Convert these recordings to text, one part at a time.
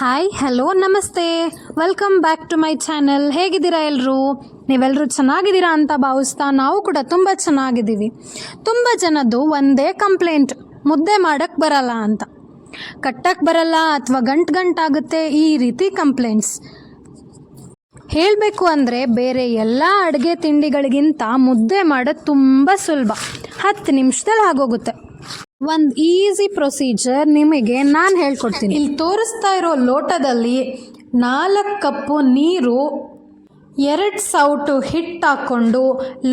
Hi hello ನಮಸ್ತೆ welcome back to my channel ಹೇಗಿದ್ದೀರಾ ಎಲ್ಲರೂ ನೀವೆಲ್ಲರೂ ಚೆನ್ನಾಗಿದ್ದೀರಾ ಅಂತ ಭಾವಿಸ್ತಾ ನಾವು ಕೂಡ ತುಂಬ ಚೆನ್ನಾಗಿದ್ದೀವಿ. ತುಂಬ ಜನದ್ದು ಒಂದೇ ಕಂಪ್ಲೇಂಟ್ ಮುದ್ದೆ ಮಾಡೋಕ್ಕೆ ಬರಲ್ಲ ಅಂತ. ಕಟ್ಟಕ್ಕೆ ಬರಲ್ಲ ಅಥವಾ ಗಂಟು ಗಂಟಾಗುತ್ತೆ ಈ ರೀತಿ ಕಂಪ್ಲೇಂಟ್ಸ್ ಹೇಳಬೇಕು ಅಂದರೆ ಬೇರೆ ಎಲ್ಲ ಅಡುಗೆ ತಿಂಡಿಗಳಿಗಿಂತ ಮುದ್ದೆ ಮಾಡೋದು ತುಂಬ ಸುಲಭ. ಹತ್ತು ನಿಮಿಷದಲ್ಲಿ ಆಗೋಗುತ್ತೆ. ಒಂದು ಈಸಿ ಪ್ರೊಸೀಜರ್ ನಿಮಗೆ ನಾನು ಹೇಳ್ಕೊಡ್ತೀನಿ. ಇಲ್ಲಿ ತೋರಿಸ್ತಾ ಇರೋ ಲೋಟದಲ್ಲಿ ನಾಲ್ಕು ಕಪ್ಪು ನೀರು, ಎರಡು ಸೌಟು ಹಿಟ್ಟು ಹಾಕ್ಕೊಂಡು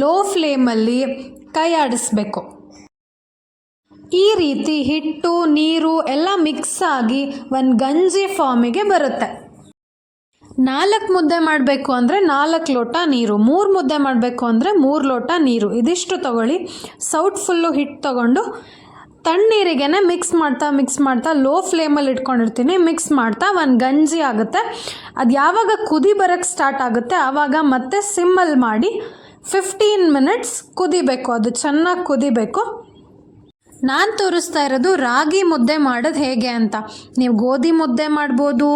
ಲೋ ಫ್ಲೇಮಲ್ಲಿ ಕೈ ಆಡಿಸ್ಬೇಕು. ಈ ರೀತಿ ಹಿಟ್ಟು, ನೀರು ಎಲ್ಲ ಮಿಕ್ಸ್ ಆಗಿ ಒಂದು ಗಂಜಿ ಫಾರ್ಮಿಗೆ ಬರುತ್ತೆ. ನಾಲ್ಕು ಮುದ್ದೆ ಮಾಡಬೇಕು ಅಂದರೆ ನಾಲ್ಕು ಲೋಟ ನೀರು, ಮೂರು ಮುದ್ದೆ ಮಾಡಬೇಕು ಅಂದರೆ ಮೂರು ಲೋಟ ನೀರು. ಇದಿಷ್ಟು ತಗೊಳ್ಳಿ. ಸೌಟ್ ಫುಲ್ಲು ಹಿಟ್ಟು ತಗೊಂಡು ತಣ್ಣೀರಿಗೆನೆ ಮಿಕ್ಸ್ ಮಾಡ್ತಾ ಮಿಕ್ಸ್ ಮಾಡ್ತಾ ಲೋ ಫ್ಲೇಮಲ್ಲಿ ಇಟ್ಕೊಂಡಿರ್ತೀನಿ. ಮಿಕ್ಸ್ ಮಾಡ್ತಾ ಒಂದು ಗಂಜಿ ಆಗುತ್ತೆ. ಅದು ಯಾವಾಗ ಕುದಿ ಬರೋಕ್ಕೆ ಸ್ಟಾರ್ಟ್ ಆಗುತ್ತೆ, ಆವಾಗ ಮತ್ತೆ ಸಿಮ್ಮಲ್ಲಿ ಮಾಡಿ ಫಿಫ್ಟೀನ್ ಮಿನಿಟ್ಸ್ ಕುದಿಬೇಕು. ಅದು ಚೆನ್ನಾಗಿ ಕುದಿಬೇಕು. ನಾನು ತೋರಿಸ್ತಾ ಇರೋದು ರಾಗಿ ಮುದ್ದೆ ಮಾಡೋದು ಹೇಗೆ ಅಂತ. ನೀವು ಗೋಧಿ ಮುದ್ದೆ ಮಾಡ್ಬೋದು,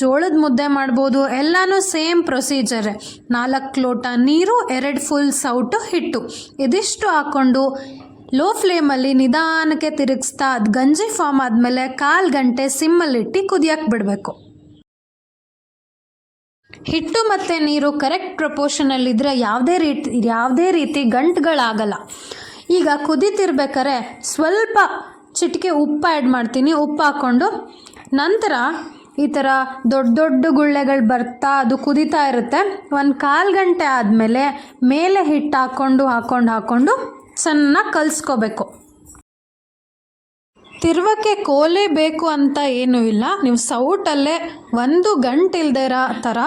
ಜೋಳದ ಮುದ್ದೆ ಮಾಡ್ಬೋದು, ಎಲ್ಲನೂ ಸೇಮ್ ಪ್ರೊಸೀಜರೇ. ನಾಲ್ಕು ಲೋಟ ನೀರು, ಎರಡು ಫುಲ್ ಸೌಟು ಹಿಟ್ಟು. ಇದಿಷ್ಟು ಹಾಕ್ಕೊಂಡು ಲೋ ಫ್ಲೇಮಲ್ಲಿ ನಿಧಾನಕ್ಕೆ ತಿರುಗಿಸ್ತಾ ಅದು ಗಂಜಿ ಫಾರ್ಮ್ ಆದಮೇಲೆ ಕಾಲು ಗಂಟೆ ಸಿಮ್ಮಲ್ಲಿಟ್ಟು ಕುದಿಯಕ್ಕೆ ಬಿಡಬೇಕು. ಹಿಟ್ಟು ಮತ್ತು ನೀರು ಕರೆಕ್ಟ್ ಪ್ರಪೋರ್ಷನಲ್ಲಿದ್ದರೆ ಯಾವುದೇ ರೀತಿ ಯಾವುದೇ ರೀತಿ ಗಂಟುಗಳಾಗಲ್ಲ. ಈಗ ಕುದೀತಿರ್ಬೇಕಾರೆ ಸ್ವಲ್ಪ ಚಿಟಿಕೆ ಉಪ್ಪು ಆ್ಯಡ್ ಮಾಡ್ತೀನಿ. ಉಪ್ಪು ಹಾಕ್ಕೊಂಡು ನಂತರ ಈ ಥರ ದೊಡ್ಡ ದೊಡ್ಡ ಗುಳ್ಳೆಗಳು ಬರ್ತಾ ಅದು ಕುದೀತಾ ಇರುತ್ತೆ. ಒಂದು ಕಾಲು ಗಂಟೆ ಆದಮೇಲೆ ಮೇಲೆ ಹಿಟ್ಟು ಹಾಕ್ಕೊಂಡು ಹಾಕ್ಕೊಂಡು ಹಾಕ್ಕೊಂಡು ಚೆನ್ನಾಗಿ ಕಲಿಸ್ಕೋಬೇಕು. ತಿರುವಕ್ಕೆ ಕೋಲೆ ಬೇಕು ಅಂತ ಏನೂ ಇಲ್ಲ. ನೀವು ಸೌಟಲ್ಲೇ ಒಂದು ಗಂಟೆ ಇಲ್ದೇ ಇರೋ ಥರ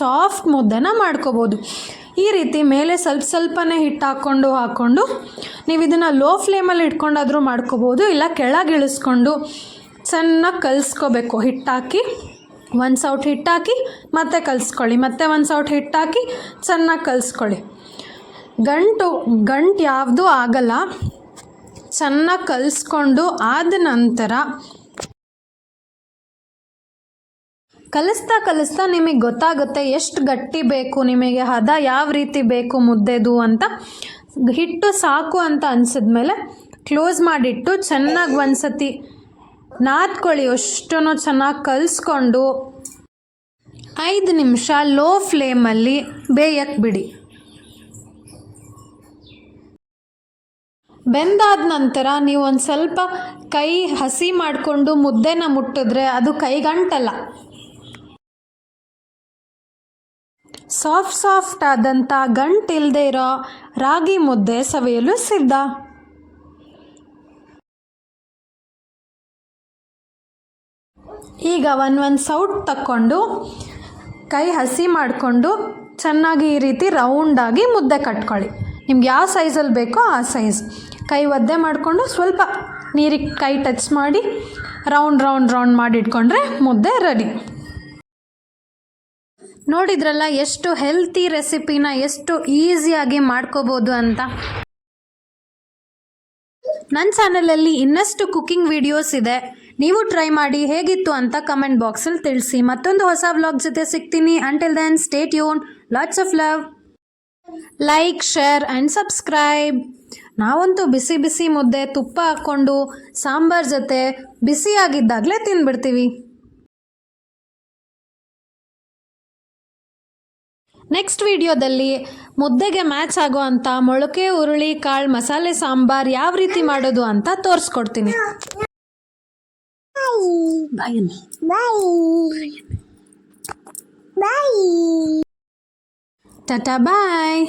ಸಾಫ್ಟ್ ಮುದ್ದೆನ ಮಾಡ್ಕೋಬೋದು. ಈ ರೀತಿ ಮೇಲೆ ಸ್ವಲ್ಪ ಸ್ವಲ್ಪನೇ ಹಿಟ್ಟು ಹಾಕ್ಕೊಂಡು ಹಾಕ್ಕೊಂಡು ನೀವು ಇದನ್ನು ಲೋ ಫ್ಲೇಮಲ್ಲಿ ಇಟ್ಕೊಂಡಾದರೂ ಮಾಡ್ಕೋಬೋದು. ಇಲ್ಲ ಕೆಳಗೆ ಇಳಿಸ್ಕೊಂಡು ಚೆನ್ನಾಗಿ ಕಲಿಸ್ಕೋಬೇಕು. ಹಿಟ್ಟಾಕಿ ಒಂದು ಸೌಟ್ ಹಿಟ್ಟಾಕಿ ಮತ್ತೆ ಕಲಿಸ್ಕೊಳ್ಳಿ. ಮತ್ತೆ ಒಂದು ಸೌಟ್ ಹಿಟ್ಟಾಕಿ ಚೆನ್ನಾಗಿ ಕಲಿಸ್ಕೊಳ್ಳಿ. ಗಂಟು ಗಂಟು ಯಾವುದೂ ಆಗಲ್ಲ. ಚೆನ್ನಾಗಿ ಕಲಿಸ್ಕೊಂಡು ಆದ ನಂತರ ಕಲಿಸ್ತಾ ಕಲಿಸ್ತಾ ನಿಮಗೆ ಗೊತ್ತಾಗುತ್ತೆ ಎಷ್ಟು ಗಟ್ಟಿ ಬೇಕು, ನಿಮಗೆ ಹದ ಯಾವ ರೀತಿ ಬೇಕು ಮುದ್ದೆದು ಅಂತ. ಹಿಟ್ಟು ಸಾಕು ಅಂತ ಅನಿಸಿದ್ಮೇಲೆ ಕ್ಲೋಸ್ ಮಾಡಿಟ್ಟು ಚೆನ್ನಾಗಿ ಒಂದ್ಸತಿ ನಾದ್ಕೊಳ್ಳಿ ಅಷ್ಟೂ ಚೆನ್ನಾಗಿ ಕಲಿಸ್ಕೊಂಡು ಐದು ನಿಮಿಷ ಲೋ ಫ್ಲೇಮಲ್ಲಿ ಬೇಯಕ್ಕೆ ಬಿಡಿ. ಬೆಂದಾದ ನಂತರ ನೀವು ಒಂದು ಸ್ವಲ್ಪ ಕೈ ಹಸಿ ಮಾಡಿಕೊಂಡು ಮುದ್ದೆನ ಮುಟ್ಟಿದ್ರೆ ಅದು ಕೈಗಂಟಲ್ಲ. ಸಾಫ್ಟ್ ಸಾಫ್ಟ್ ಆದಂಥ ಗಂಟಿಲ್ಲದೆ ಇರೋ ರಾಗಿ ಮುದ್ದೆ ಸವಿಯಲು ಸಿದ್ಧ. ಈಗ ಒಂದು ಒಂದು ಸೌಟ್ ತಕ್ಕೊಂಡು ಕೈ ಹಸಿ ಮಾಡಿಕೊಂಡು ಚೆನ್ನಾಗಿ ಈ ರೀತಿ ರೌಂಡಾಗಿ ಮುದ್ದೆ ಕಟ್ಕೊಳ್ಳಿ. ನಿಮ್ಗೆ ಯಾವ ಸೈಜಲ್ಲಿ ಬೇಕೋ ಆ ಸೈಜ್ ಕೈ ಒದ್ದೆ ಮಾಡಿಕೊಂಡು ಸ್ವಲ್ಪ ನೀರಿಗೆ ಕೈ ಟಚ್ ಮಾಡಿ ರೌಂಡ್ ರೌಂಡ್ ರೌಂಡ್ ಮಾಡಿ ಇಟ್ಕೊಂಡ್ರೆ ಮುದ್ದೆ ರೆಡಿ ನೋಡಿದ್ರಲ್ಲ, ಎಷ್ಟು ಹೆಲ್ತಿ ರೆಸಿಪಿನ ಎಷ್ಟು ಈಸಿಯಾಗಿ ಮಾಡ್ಕೋಬೋದು ಅಂತ? ನನ್ನ ಚಾನಲಲ್ಲಿ ಇನ್ನಷ್ಟು ಕುಕ್ಕಿಂಗ್ ವಿಡಿಯೋಸ್ ಇದೆ. ನೀವು ಟ್ರೈ ಮಾಡಿ ಹೇಗಿತ್ತು ಅಂತ ಕಮೆಂಟ್ ಬಾಕ್ಸಲ್ಲಿ ತಿಳಿಸಿ. ಮತ್ತೊಂದು ಹೊಸ ವ್ಲಾಗ್ ಜೊತೆ ಸಿಗ್ತೀನಿ. Until then stay ಯೂನ್ lots of love like share and subscribe ನಾವಂತೂ ಬಿಸಿ ಬಿಸಿ ಮುದ್ದೆ ತುಪ್ಪ ಹಾಕ್ಕೊಂಡು ಸಾಂಬಾರ್ ಜೊತೆ ಬಿಸಿಯಾಗಿದ್ದಾಗಲೇ ತಿಂದ್ಬಿಡ್ತೀವಿ ನೆಕ್ಸ್ಟ್ ವಿಡಿಯೋದಲ್ಲಿ ಮುದ್ದೆಗೆ ಮ್ಯಾಚ್ ಆಗೋ ಅಂಥ ಮೊಳಕೆ ಹುರುಳಿ ಕಾಳು ಮಸಾಲೆ ಸಾಂಬಾರ್ ಯಾವ ರೀತಿ ಮಾಡೋದು ಅಂತ ತೋರಿಸ್ಕೊಡ್ತೀನಿ. ಟಾಟಾ ಬಾಯ್.